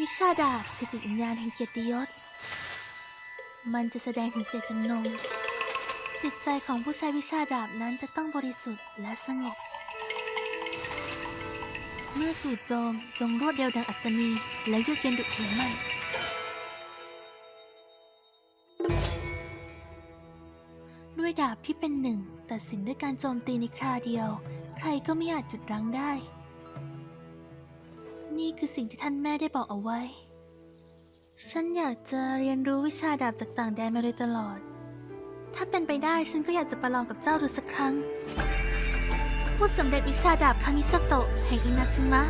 วิชาดาบคือจิตวิญญาณแห่งเกียรติยศ มันจะแสดงถึงเจตจำนง จิตใจของผู้ใช้วิชาดาบนั้นจะต้องบริสุทธิ์และสงบ เมื่อจู่โจมจงรวดเร็วดังอัศนี และยือกเย็นดุเหมันด้วยดาบที่เป็นหนึ่งตัดสินด้วยการโจมตีในคราเดียว ใครก็ไม่อาจหยุดรั้งได้ นี่คือสิ่งที่ท่านแม่ได้บอกเอาไว้ ฉันอยากจะเรียนรู้วิชาดาบจากต่างแดนมาโดยตลอด ถ้าเป็นไปได้ฉันก็อยากจะประลองกับเจ้าดูสักครั้ง ผู้สำเร็จวิชาดาบคามิสโตะแห่งอินาซึมะ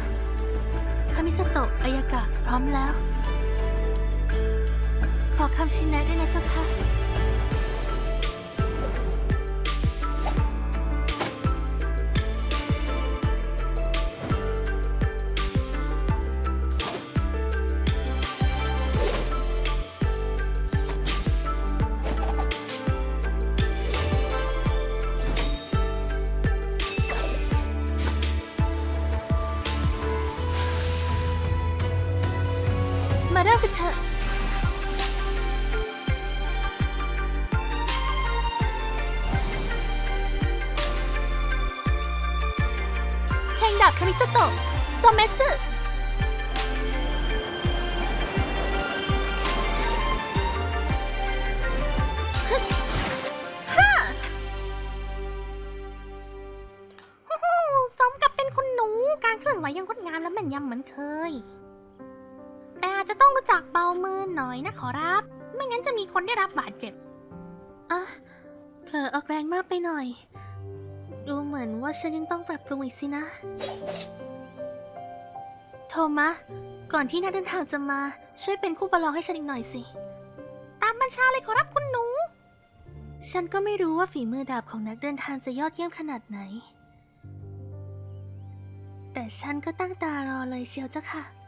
คามิสโตะอายากะพร้อมแล้ว ขอคำชี้แนะด้วยนะเจ้าค่ะ มาเริ่มกันเถอะเพลงดาบคามิสโตะโซเมสึฮึฮ่าฮู้ฮู้สมกับเป็นคุณหนู การเคลื่อนไหวยังงดงามและแม่นยำเหมือนเคย จจะต้องรู้จักเบามือหน่อยนะขอรับ ไม่งั้นจะมีคนได้รับบาดเจ็บ อะ เผลอออกแรงมากไปหน่อย ดูเหมือนว่าฉันยังต้องปรับปรุงอีกสินะ โทมะก่อนที่นักเดินทางจะมา ช่วยเป็นคู่ประลองให้ฉันอีกหน่อยสิ ตามบัญชาเลยขอรับคุณหนู ฉันก็ไม่รู้ว่าฝีมือดาบของนักเดินทางจะยอดเยี่ยมขนาดไหน แต่ฉันก็ตั้งตารอเลยเชียวเจ้าค่ะ